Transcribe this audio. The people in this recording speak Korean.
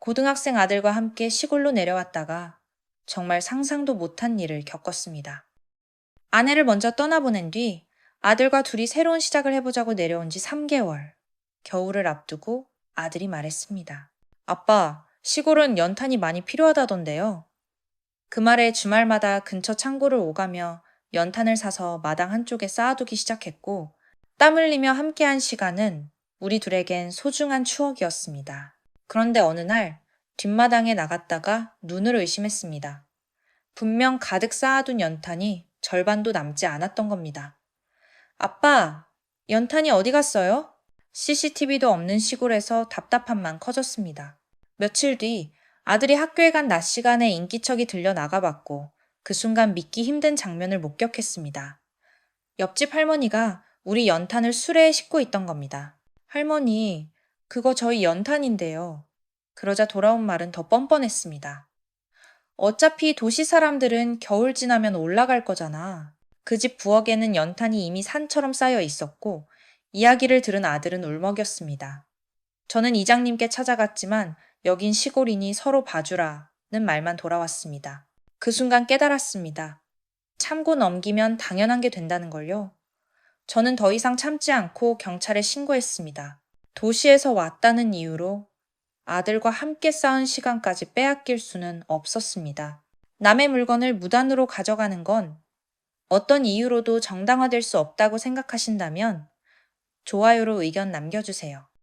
고등학생 아들과 함께 시골로 내려왔다가 정말 상상도 못한 일을 겪었습니다. 아내를 먼저 떠나보낸 뒤 아들과 둘이 새로운 시작을 해보자고 내려온 지 3개월. 겨울을 앞두고 아들이 말했습니다. 아빠, 시골은 연탄이 많이 필요하다던데요. 그 말에 주말마다 근처 창고를 오가며 연탄을 사서 마당 한쪽에 쌓아두기 시작했고 땀 흘리며 함께한 시간은 우리 둘에겐 소중한 추억이었습니다. 그런데 어느 날 뒷마당에 나갔다가 눈을 의심했습니다. 분명 가득 쌓아둔 연탄이 절반도 남지 않았던 겁니다. 아빠, 연탄이 어디 갔어요? CCTV도 없는 시골에서 답답함만 커졌습니다. 며칠 뒤 아들이 학교에 간 낮 시간에 인기척이 들려 나가봤고 그 순간 믿기 힘든 장면을 목격했습니다. 옆집 할머니가 우리 연탄을 수레에 싣고 있던 겁니다. 할머니, 그거 저희 연탄인데요. 그러자 돌아온 말은 더 뻔뻔했습니다. 어차피 도시 사람들은 겨울 지나면 올라갈 거잖아. 그 집 부엌에는 연탄이 이미 산처럼 쌓여 있었고 이야기를 들은 아들은 울먹였습니다. 저는 이장님께 찾아갔지만 여긴 시골이니 서로 봐주라는 말만 돌아왔습니다. 그 순간 깨달았습니다. 참고 넘기면 당연한 게 된다는 걸요. 저는 더 이상 참지 않고 경찰에 신고했습니다. 도시에서 왔다는 이유로 아들과 함께 쌓은 시간까지 빼앗길 수는 없었습니다. 남의 물건을 무단으로 가져가는 건 어떤 이유로도 정당화될 수 없다고 생각하신다면 좋아요로 의견 남겨주세요.